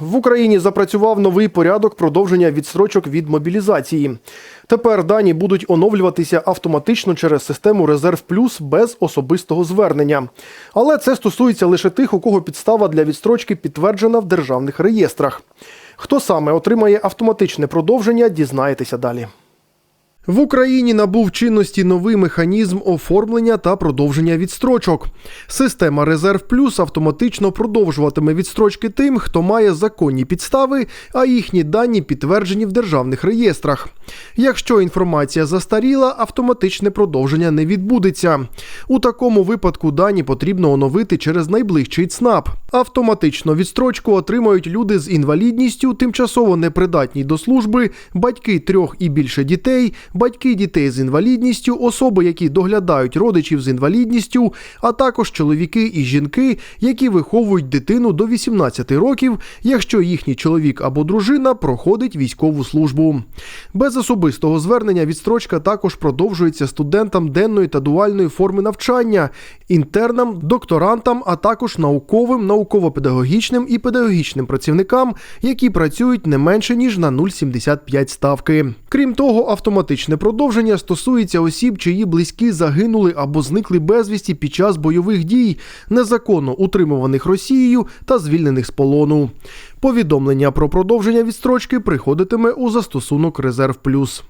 В Україні запрацював новий порядок продовження відстрочок від мобілізації. Тепер дані будуть оновлюватися автоматично через систему Резерв Плюс без особистого звернення. Але це стосується лише тих, у кого підстава для відстрочки підтверджена в державних реєстрах. Хто саме отримає автоматичне продовження, дізнаєтеся далі. В Україні набув чинності новий механізм оформлення та продовження відстрочок. Система Резерв Плюс автоматично продовжуватиме відстрочки тим, хто має законні підстави, а їхні дані підтверджені в державних реєстрах. Якщо інформація застаріла, автоматичне продовження не відбудеться. У такому випадку дані потрібно оновити через найближчий ЦНАП. Автоматично відстрочку отримають люди з інвалідністю, тимчасово непридатні до служби, батьки трьох і більше дітей, батьки дітей з інвалідністю, особи, які доглядають родичів з інвалідністю, а також чоловіки і жінки, які виховують дитину до 18 років, якщо їхній чоловік або дружина проходить військову службу. Без особистого звернення відстрочка також продовжується студентам денної та дуальної форми навчання, інтернам, докторантам, а також науковим, науково-педагогічним і педагогічним працівникам, які працюють не менше ніж на 0,75 ставки. Крім того, автоматичне продовження стосується осіб, чиї близькі загинули або зникли безвісті під час бойових дій, незаконно утримуваних Росією та звільнених з полону. Повідомлення про продовження відстрочки приходитиме у застосунок Резерв Плюс.